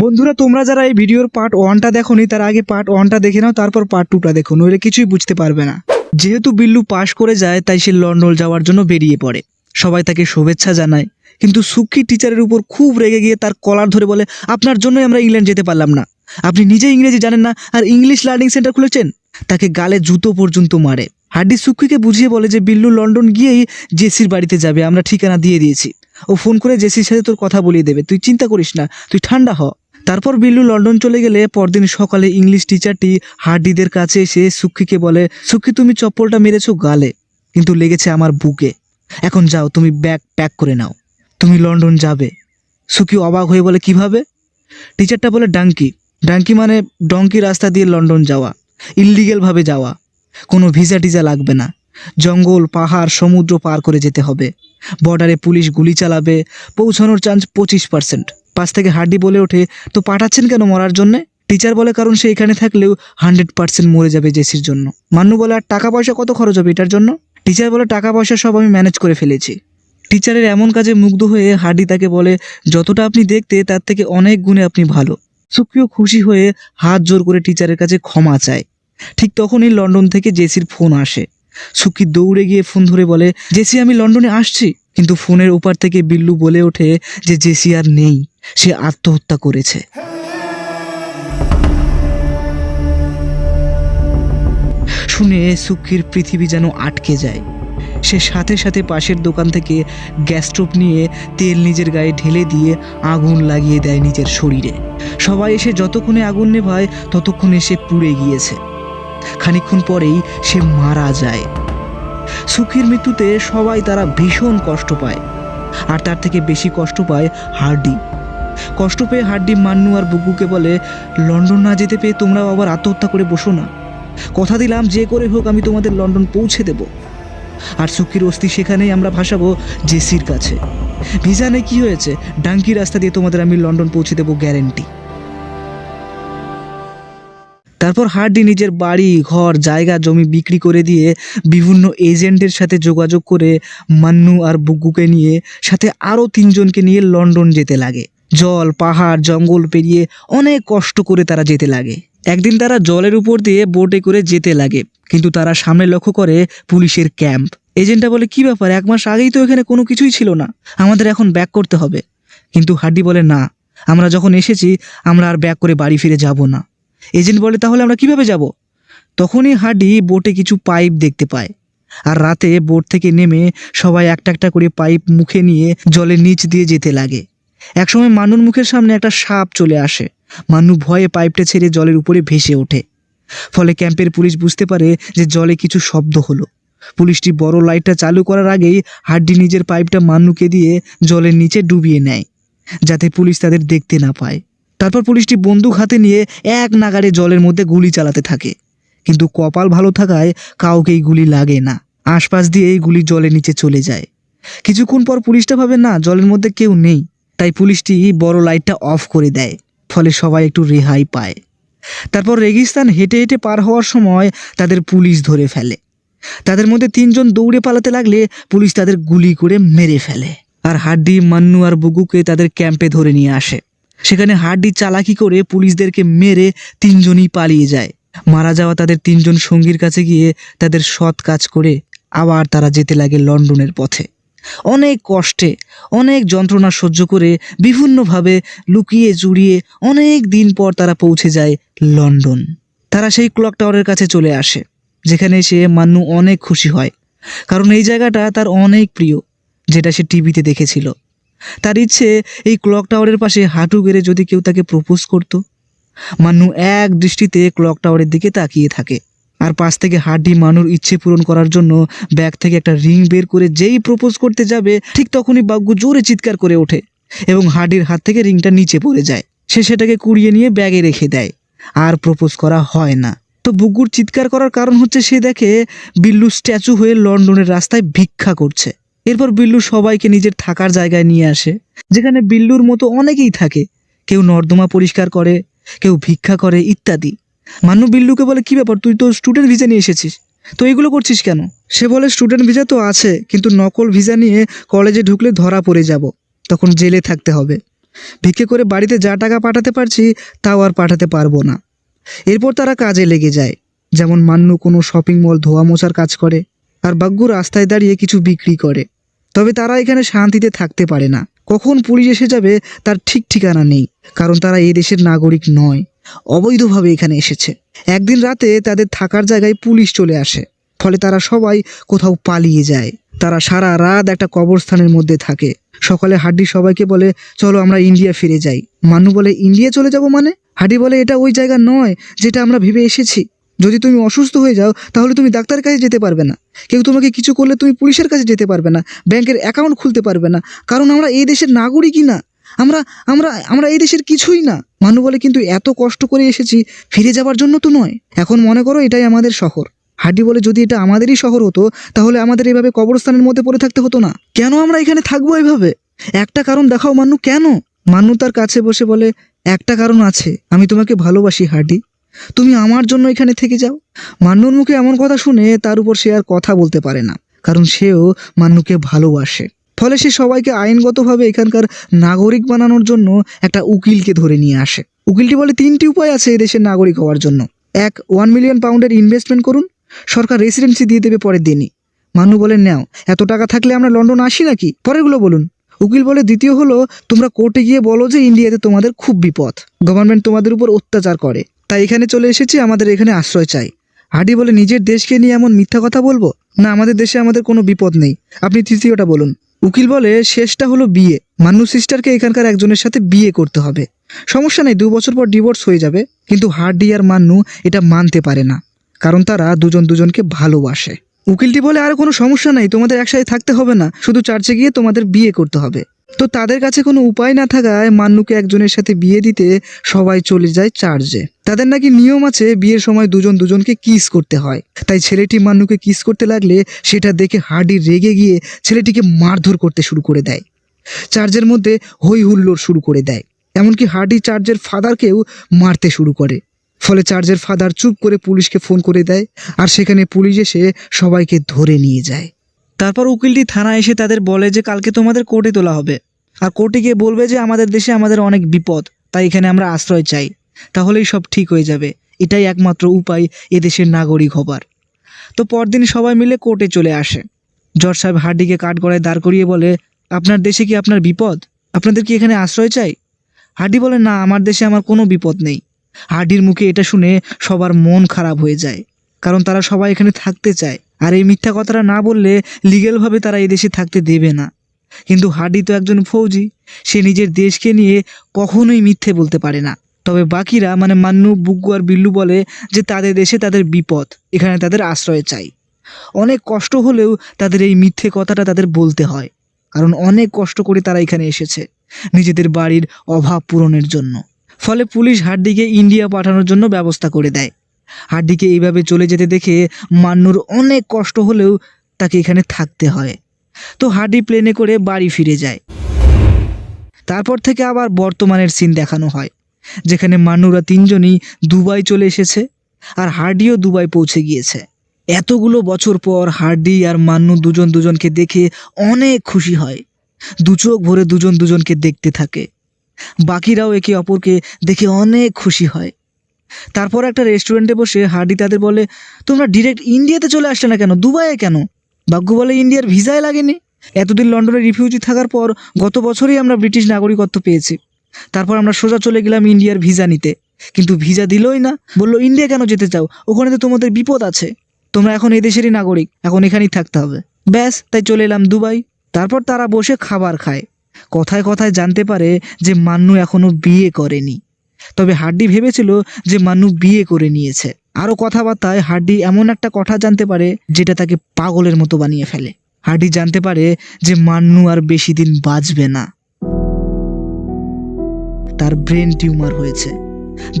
বন্ধুরা, তোমরা যারা এই ভিডিওর পার্ট ওয়ানটা দেখোনি, তার আগে পার্ট ওয়ানটা দেখে নাও, তারপর পার্ট টুটা দেখো, নইলে কিছুই বুঝতে পারবে না। যেহেতু বিল্লু পাশ করে যায়, তাই সে লন্ডন যাওয়ার জন্য বেরিয়ে পড়ে। সবাই তাকে শুভেচ্ছা জানায়। কিন্তু সুখী টিচারের উপর খুব রেগে গিয়ে তার কলার ধরে বলে, আপনার জন্যই আমরা ইংল্যান্ড যেতে পারলাম না। আপনি নিজে ইংরেজি জানেন না, আর ইংলিশ লার্নিং সেন্টার খুলেছেন? তাকে গালে জুতো পর্যন্ত মারে। হার্ডি সুক্ষিকে বুঝিয়ে বলে যে, বিল্লু লন্ডন গিয়েই জেসির বাড়িতে যাবে, আমরা ঠিকানা দিয়ে দিয়েছি। ও ফোন করে জেসির সাথে তোর কথা বলিয়ে দেবে। তুই চিন্তা করিস না, তুই ঠান্ডা হ। তারপর বিল্লু লন্ডন চলে গেলে পরদিন সকালে ইংলিশ টিচারটি হার্ডিদের কাছে এসে সুক্ষিকে বলে, সুক্ষি, তুমি চপ্পলটা মেরেছো গালে, কিন্তু লেগেছে আমার বুকে। এখন যাও, তুমি ব্যাগ প্যাক করে নাও। তুমি লন্ডন যাবে সুখী অবাক হয়ে বলে, কীভাবে টিচারটা বলে, ডাঙ্কি। ডাঙ্কি মানে ডঙ্কি রাস্তা দিয়ে লন্ডন যাওয়া, ইললিগেলভাবে যাওয়া। কোনো ভিসা টিজা লাগবে না। জঙ্গল, পাহাড়, সমুদ্র পার করে যেতে হবে। বর্ডারে পুলিশ গুলি চালাবে, পৌঁছানোর চান্স পঁচিশ পার্সেন্ট পাশ থেকে হাড্ডি বলে ওঠে, তো পাঠাচ্ছেন কেন মরার জন্যে? টিচার বলে, কারণ সে এখানে থাকলেও হান্ড্রেড পার্সেন্ট মরে যাবে জেসির জন্য। মান্নু বলে, আর টাকা পয়সা কত খরচ হবে এটার জন্য? টিচার বলে টাকা পয়সা সব আমি ম্যানেজ করে ফেলেছি। টিচারের এমন কাজে মুগ্ধ হয়ে হাড্ডি তাকে বলে, যতটা আপনি দেখতে, তার থেকে অনেক গুণে আপনি ভালো। সুপ্রিয় খুশি হয়ে হাত জোর করে টিচারের কাছে ক্ষমা চায়। ঠিক তখনই লন্ডন থেকে জেসির ফোন আসে। সুকি দৌড়ে গিয়ে ফোন ধরে বলে, জেসি, আমি লন্ডনে আসছি। কিন্তু ফোনের ওপার থেকে বিল্লু বলে ওঠে যে জেসি আর নেই, সে আত্মহত্যা করেছে। শুনে সুখির পৃথিবী যেন আটকে যায়। সে সাথে সাথে পাশের দোকান থেকে গ্যাস স্টোভ নিয়ে তেল নিজের গায়ে ঢেলে দিয়ে আগুন লাগিয়ে দেয় নিজের শরীরে। সবাই এসে যতক্ষণে আগুন নেভায়, ততক্ষণে সে পুড়ে গিয়েছে। খানিকক্ষণ পরেই সে মারা যায়। সুখীর মৃত্যুতে সবাই তারা ভীষণ কষ্ট পায়। আর তার থেকে বেশি কষ্ট পায় হার্ডি। কষ্ট পেয়ে হার্ডি মান্নু আর বুকুকে বলে, লন্ডন না যেতে পেয়ে তোমরাও আবার আত্মহত্যা করে বসো না। কথা দিলাম, যে করে হোক আমি তোমাদের লন্ডন পৌঁছে দেব। আর সুখীর অস্থি সেখানেই আমরা ভাসাবো জেসির কাছে। ভিসা নেই, কি হয়েছে? ডাঙ্কি রাস্তা দিয়ে তোমাদের আমি লন্ডন পৌঁছে দেবো গ্যারেন্টি। তারপর হার্ডি নিজের বাড়ি, ঘর, জায়গা, জমি বিক্রি করে দিয়ে বিভিন্ন এজেন্টের সাথে যোগাযোগ করে মান্নু আর বুগ্গুকে নিয়ে, সাথে আরও তিনজনকে নিয়ে লন্ডন যেতে লাগে। জল, পাহাড়, জঙ্গল পেরিয়ে অনেক কষ্ট করে তারা যেতে লাগে। একদিন তারা জলের উপর দিয়ে বোটে করে যেতে লাগে, কিন্তু তারা সামনে লক্ষ্য করে পুলিশের ক্যাম্প। এজেন্টটা বলে, কি ব্যাপার, এক মাস আগেই তো এখানে কোনো কিছুই ছিল না, আমাদের এখন ব্যাক করতে হবে। কিন্তু হাড্ডি বলে, না, আমরা যখন এসেছি, আমরা আর ব্যাক করে বাড়ি ফিরে যাব না। এজেন্ট বলে, তাহলে আমরা কীভাবে যাব? তখনই হাডি বোটে কিছু পাইপ দেখতে পায়। আর রাতে বোট থেকে নেমে সবাই একটা একটা করে পাইপ মুখে নিয়ে জলের নিচ দিয়ে যেতে লাগে। একসময় মানুর মুখের সামনে একটা সাপ চলে আসে। মানু ভয়ে পাইপটা ছেড়ে জলের উপরে ভেসে ওঠে। ফলে ক্যাম্পের পুলিশ বুঝতে পারে যে জলে কিছু শব্দ হলো। পুলিশটি বড় লাইটটা চালু করার আগেই হাড্ডি নিজের পাইপটা মান্নুকে দিয়ে জলের নিচে ডুবিয়ে নেয়, যাতে পুলিশ তাদের দেখতে না পায়। তারপর পুলিশটি বন্দুক হাতে নিয়ে এক নাগাড়ে জলের মধ্যে গুলি চালাতে থাকে। কিন্তু কপাল ভালো থাকায় কাউকেই গুলি লাগে না। আশপাশ দিয়ে এই গুলি জলের নিচে চলে যায়। কিছুক্ষণ পর পুলিশটা ভাবে, না, জলের মধ্যে কেউ নেই। তাই পুলিশটি বড় লাইটটা অফ করে দেয়, ফলে সবাই একটু রেহাই পায়। তারপর রেগিস্তান হেঁটে হেঁটে পার হওয়ার সময় তাদের পুলিশ ধরে ফেলে। তাদের মধ্যে তিনজন দৌড়ে পালাতে লাগলে পুলিশ তাদের গুলি করে মেরে ফেলে। আর হাড্ডি, মান্নু আর বুগুকে তাদের ক্যাম্পে ধরে নিয়ে আসে। সেখানে হাড্ডি চালাকি করে পুলিশদেরকে মেরে তিনজনই পালিয়ে যায়। মারা যাওয়া তাদের তিনজন সঙ্গীর কাছে গিয়ে তাদের সৎ কাজ করে আবার তারা যেতে লাগে লন্ডনের পথে। অনেক কষ্টে, অনেক যন্ত্রণা সহ্য করে বিভিন্নভাবে লুকিয়ে জুড়িয়ে অনেক দিন পর তারা পৌঁছে যায় লন্ডন। তারা সেই ক্লক টাওয়ারের কাছে চলে আসে, যেখানে সে মান্নু অনেক খুশি হয়। কারণ এই জায়গাটা তার অনেক প্রিয়, যেটা সে টিভিতে দেখেছিল। তার ইচ্ছে এই ক্লক টাওয়ারের পাশে হাঁটু গেড়ে যদি কেউ তাকে প্রপোজ করত। মান্নু এক দৃষ্টিতে ক্লক টাওয়ারের দিকে তাকিয়ে থাকে। আর পাশ থেকে হাড্ডি মানুর ইচ্ছে পূরণ করার জন্য ব্যাগ থেকে একটা রিং বের করে যেই প্রপোজ করতে যাবে, ঠিক তখনই বাগ্যু জোরে চিৎকার করে ওঠে এবং হাড্ডির হাত থেকে রিংটা নিচে পড়ে যায়। সে সেটাকে কুড়িয়ে নিয়ে ব্যাগে রেখে দেয়। আর প্রপোজ করা হয় না। তো বুগ্গুর চিৎকার করার কারণ হচ্ছে সে দেখে বিল্লু স্ট্যাচু হয়ে লন্ডনের রাস্তায় ভিক্ষা করছে। এরপর বিল্লু সবাইকে নিজের থাকার জায়গায় নিয়ে আসে, যেখানে বিল্লুর মতো অনেকেই থাকে। কেউ নর্দমা পরিষ্কার করে, কেউ ভিক্ষা করে ইত্যাদি। মান্নু বিল্লুকে বলে, কি ব্যাপার, তুই তো স্টুডেন্ট ভিসা নিয়ে এসেছিস। তো এগুলো করছিস কেন? সে বলে স্টুডেন্ট ভিসা তো আছে, কিন্তু নকল ভিসা নিয়ে কলেজে ঢুকলে ধরা পড়ে যাব। তখন জেলে থাকতে হবে। ভিক্ষে করে বাড়িতে যা টাকা পাঠাতে পারছি, তাও আর পাঠাতে পারব না। এরপর তারা কাজে লেগে যায়। যেমন মান্নু কোনো শপিং মল ধোয়া মোছার কাজ করে, আর বাগ্গু রাস্তায় দাঁড়িয়ে কিছু বিক্রি করে। তবে তারা এখানে শান্তিতে থাকতে পারে না। কখন পুলিশ এসে যাবে তার ঠিক ঠিকানা নেই, কারণ তারা এই দেশের নাগরিক নয়। অবৈধভাবে এখানে এসেছে। একদিন রাতে তাদের থাকার জায়গায় পুলিশ চলে আসে। ফলে তারা সবাই কোথাও পালিয়ে যায়। তারা সারা রাত একটা কবরস্থানের মধ্যে থাকে। সকালে হাড্ডি সবাইকে বলে, চলো আমরা ইন্ডিয়া ফিরে যাই। মানু বলে, ইন্ডিয়া চলে যাব মানে? হাড্ডি বলে, এটা ওই জায়গা নয় যেটা আমরা ভেবে এসেছি। যদি তুমি অসুস্থ হয়ে যাও, তাহলে তুমি ডাক্তারের কাছে যেতে পারবে না। কেউ তোমাকে কিছু করলে তুমি পুলিশের কাছে যেতে পারবে না, ব্যাংকের অ্যাকাউন্ট খুলতে পারবে না। কারণ আমরা এই দেশের নাগরিকই না। আমরা আমরা আমরা এই দেশের কিছুই না। মানু বলে, কিন্তু এত কষ্ট করে এসেছি, ফিরে যাবার জন্য তো নয়। এখন মনে করো, এটাই আমাদের শহর। হাড্ডি বলে, যদি এটা আমাদেরই শহর হতো, তাহলে আমাদের এভাবে কবরস্থানের মধ্যে পড়ে থাকতে হতো না। কেন আমরা এখানে থাকব এভাবে? একটা কারণ দেখাও, মান্নু, কেন? মান্নু তার কাছে বসে বলে, একটা কারণ আছে, আমি তোমাকে ভালোবাসি, হাড্ডি। তুমি আমার জন্য এখানে থেকে যাও। মান্নুর মুখে এমন কথা শুনে তার উপর সে আর কথা বলতে পারে না, কারণ সেও মান্নুকে ভালোবাসে। ফলে সে সবাইকে আইনগতভাবে এখানকার নাগরিক বানানোর জন্য একটা উকিলকে ধরে নিয়ে আসে। উকিলটি বলে তিনটি উপায় আছে এদেশের নাগরিক হওয়ার জন্য। এক ওয়ান মিলিয়ন পাউন্ডের ইনভেস্টমেন্ট করুন। সরকার রেসিডেন্সি দিয়ে দেবে পরের দিনই। মান্নু বলেন নাও, এত টাকা থাকলে আমরা লন্ডন আসি নাকি? পরেরগুলো বলুন। উকিল বলে, দ্বিতীয় হলো, তোমরা কোর্টে গিয়ে বলো যে ইন্ডিয়াতে তোমাদের খুব বিপদ। গভর্নমেন্ট তোমাদের উপর অত্যাচার করে। তাই এখানে চলে এসেছি, আমাদের এখানে আশ্রয় চাই। হাডি বলে, নিজের দেশকে নিয়ে এমন মিথ্যা কথা বলব? না, আমাদের দেশে আমাদের কোনো বিপদ নেই। আপনি তৃতীয়টা বলুন। উকিল বলে, শেষটা হলো বিয়ে। মান্নু সিস্টারকে এখানকার একজনের সাথে বিয়ে করতে হবে। সমস্যা নেই দু বছর পর ডিভোর্স হয়ে যাবে। কিন্তু হার্ডি আর মান্নু এটা মানতে পারে না, কারণ তারা দুজন দুজনকে ভালোবাসে। উকিলটি বলে, আর কোনো সমস্যা নাই, তোমাদের একসাথে থাকতে হবে না। শুধু চার্চে গিয়ে তোমাদের বিয়ে করতে হবে। তো তাদের কাছে কোনো উপায় না থাকায় মান্নুকে একজনের সাথে বিয়ে দিতে সবাই চলে যায় চার্চে। তাদের নাকি নিয়ম আছে বিয়ের সময় দুজন দুজনকে কিস করতে হয়। তাই ছেলেটি মান্নুকে কিস করতে লাগলে সেটা দেখে হার্ডি রেগে গিয়ে ছেলেটিকে মারধর করতে শুরু করে দেয়। চার্জের মধ্যে হই হুল্লোড় শুরু করে দেয়। এমনকি হার্ডি চার্জের ফাদারকেও মারতে শুরু করে। ফলে চার্জের ফাদার চুপ করে পুলিশকে ফোন করে দেয় আর সেখানে পুলিশ এসে সবাইকে ধরে নিয়ে যায়। তারপর উকিলটি থানা এসে তাদের বলে যে কালকে তোমাদের কোর্টে তোলা হবে। আর কোর্টে গিয়ে বলবে যে আমাদের দেশে আমাদের অনেক বিপদ, তাই এখানে আমরা আশ্রয় চাই। তাহলেই সব ঠিক হয়ে যাবে। এটাই একমাত্র উপায় এদেশের নাগরিক হবার। তো পরদিন সবাই মিলে কোর্টে চলে আসে। জজ সাহেব হার্ডিকে কাঠগড়ায় দাঁড় করিয়ে বলে, আপনার দেশে কি আপনার বিপদ? আপনাদের কি এখানে আশ্রয় চাই? হার্ডি বলে, না, আমার দেশে আমার কোনো বিপদ নেই। হার্ডির মুখে এটা শুনে সবার মন খারাপ হয়ে যায়, কারণ তারা সবাই এখানে থাকতে চায়। আর এই মিথ্যা কথাটা না বললে লিগেলভাবে তারা দেশে থাকতে দেবে না। কিন্তু হার্ডি তো একজন ফৌজি, সে নিজের দেশকে নিয়ে কখনোই মিথ্যে বলতে পারে না। তবে বাকিরা মানে মান্নু বুগ্গু আর বিল্লু বলে যে তাদের দেশে তাদের বিপদ, এখানে তাদের আশ্রয় চাই। অনেক কষ্ট হলেও তাদের এই মিথ্যে কথাটা তাদের বলতে হয়, কারণ অনেক কষ্ট করে তারা এখানে এসেছে, নিজেদের বাড়ির অভাব পূরণের জন্য। ফলে পুলিশ হাড্ডিকে ইন্ডিয়া পাঠানোর জন্য ব্যবস্থা করে দেয়। হাড্ডিকে এইভাবে চলে যেতে দেখে মান্নুর অনেক কষ্ট হলেও তাকে এখানে থাকতে হয়। তো হাড্ডি প্লেনে করে বাড়ি ফিরে যায়। তারপর থেকে আবার বর্তমানের সিন দেখানো হয়। যেখানে মান্নুরা তিনজনই দুবাই চলে এসেছে আর হার্ডিও দুবাই পৌঁছে গিয়েছে। এতগুলো বছর পর হার্ডি আর মান্নু দুজন দুজনকে দেখে অনেক খুশি হয়। দু চোখ ভরে দুজন দুজনকে দেখতে থাকে। বাকিরাও একে অপরকে দেখে অনেক খুশি হয়। তারপর একটা রেস্টুরেন্টে বসে হার্ডি তাদের বলে, তোমরা ডিরেক্ট ইন্ডিয়াতে চলে আসলে না কেন? দুবাইয়ে কেন? ভাগ্য বলে, ইন্ডিয়ার ভিসায় লাগেনি। এতদিন লন্ডনে রিফিউজি থাকার পর গত বছরই আমরা ব্রিটিশ নাগরিকত্ব পেয়েছি। তারপর আমরা সোজা চলে গেলাম ইন্ডিয়ার ভিসা নিতে। কিন্তু ভিসা দিলই না, বলল, ইন্ডিয়া কেন যেতে চাও? ওখানে তো তোমাদের বিপদ আছে। তোমরা এখন এই দেশেরই নাগরিক, এখন এখানেই থাকতে হবে। ব্যাস, তাই চলে এলাম দুবাই। তারপর তারা বসে খাবার খায়। কথায় কথায় জানতে পারে যে মান্নু এখনও বিয়ে করেনি। তবে হাড্ডি ভেবেছিল যে মান্নু বিয়ে করে নিয়েছে। আরও কথাবার্তায় হাড্ডি এমন একটা কথা জানতে পারে যেটা তাকে পাগলের মতো বানিয়ে ফেলে। হাড্ডি জানতে পারে যে মান্নু আর বেশি দিন বাঁচবে না। তার ব্রেন টিউমার হয়েছে।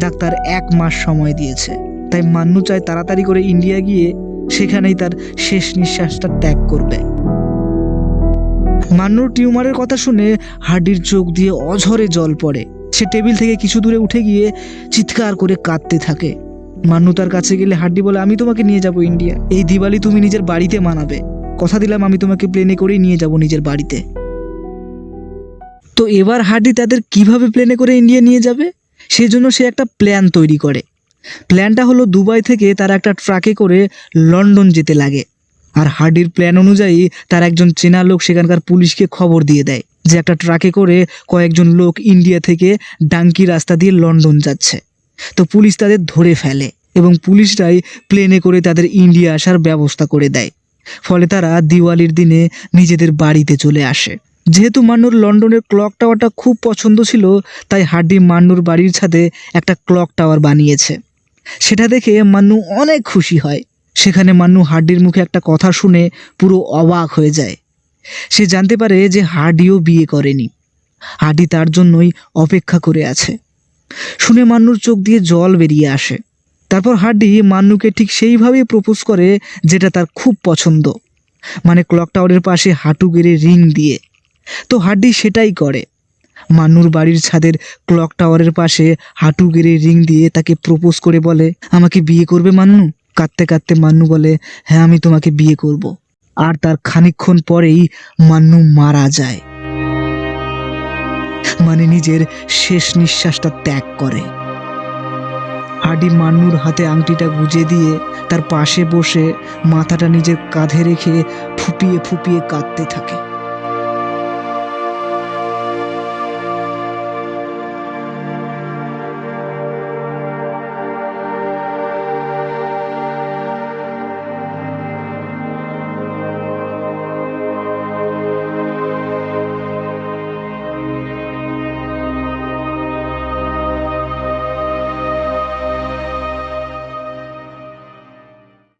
ডাক্তার এক মাস সময় দিয়েছে। তাই মান্নু চায় তাড়াতাড়ি করে ইন্ডিয়া গিয়ে সেখানেই তার শেষ নিঃশ্বাসটা ত্যাগ করবে। মান্নুর টিউমারের কথা শুনে হার্ডির চোখ দিয়ে অঝরে জল পড়ে। সে টেবিল থেকে কিছু দূরে উঠে গিয়ে চিৎকার করে কাঁদতে থাকে। মান্নু তার কাছে গেলে হাড্ডি বলে, আমি তোমাকে নিয়ে যাব ইন্ডিয়া। এই দিওয়ালি তুমি নিজের বাড়িতে মানাবে। কথা দিলাম, আমি তোমাকে প্লেনে করেই নিয়ে যাব নিজের বাড়িতে। তো এবার হার্ডি তাদের কীভাবে প্লেনে করে ইন্ডিয়া নিয়ে যাবে? সেই জন্য সে একটা প্ল্যান তৈরি করে। প্ল্যানটা হলো দুবাই থেকে তারা একটা ট্রাকে করে লন্ডন যেতে লাগে। আর হার্ডির প্ল্যান অনুযায়ী তার একজন চেনা লোক সেখানকার পুলিশকে খবর দিয়ে দেয় যে একটা ট্রাকে করে কয়েকজন লোক ইন্ডিয়া থেকে ডাঙ্কি রাস্তা দিয়ে লন্ডন যাচ্ছে। তো পুলিশ তাদের ধরে ফেলে এবং পুলিশরাই প্লেনে করে তাদের ইন্ডিয়া আসার ব্যবস্থা করে দেয়। ফলে তারা দিওয়ালির দিনে নিজেদের বাড়িতে চলে আসে। যেহেতু মান্নুর লন্ডনের ক্লক টাওয়ারটা খুব পছন্দ ছিল, তাই হার্ডি মান্নুর বাড়ির ছাদে একটা ক্লক টাওয়ার বানিয়েছে। সেটা দেখে মান্নু অনেক খুশি হয়। সেখানে মান্নু হার্ডির মুখে একটা কথা শুনে পুরো অবাক হয়ে যায়। সে জানতে পারে যে হার্ডিও বিয়ে করেনি। হার্ডি তার জন্যই অপেক্ষা করে আছে। শুনে মান্নুর চোখ দিয়ে জল বেরিয়ে আসে। তারপর হার্ডি মান্নুকে ঠিক সেইভাবেই প্রপোজ করে, যেটা তার খুব পছন্দ। মানে ক্লক টাওয়ারের পাশে হাঁটু গেড়ে রিং দিয়ে। তো হার্ডি সেটাই করে। মান্নুর বাড়ির ছাদের ক্লক টাওয়ারের পাশে হাঁটু গেড়ে রিং দিয়ে তাকে প্রপোজ করে বলে, আমাকে বিয়ে করবে মান্নু? কাঁদতে কাঁদতে মান্নু বলে হ্যাঁ আমি তোমাকে বিয়ে করব। আর তার খানিকক্ষণ পরেই মান্নু মারা যায়। মানে নিজের শেষ নিঃশ্বাসটা ত্যাগ করে। হাডি মান্নুর হাতে আংটিটা গুজে দিয়ে তার পাশে বসে মাথাটা নিজের কাঁধে রেখে ফুপিয়ে ফুপিয়ে কাঁদতে থাকে।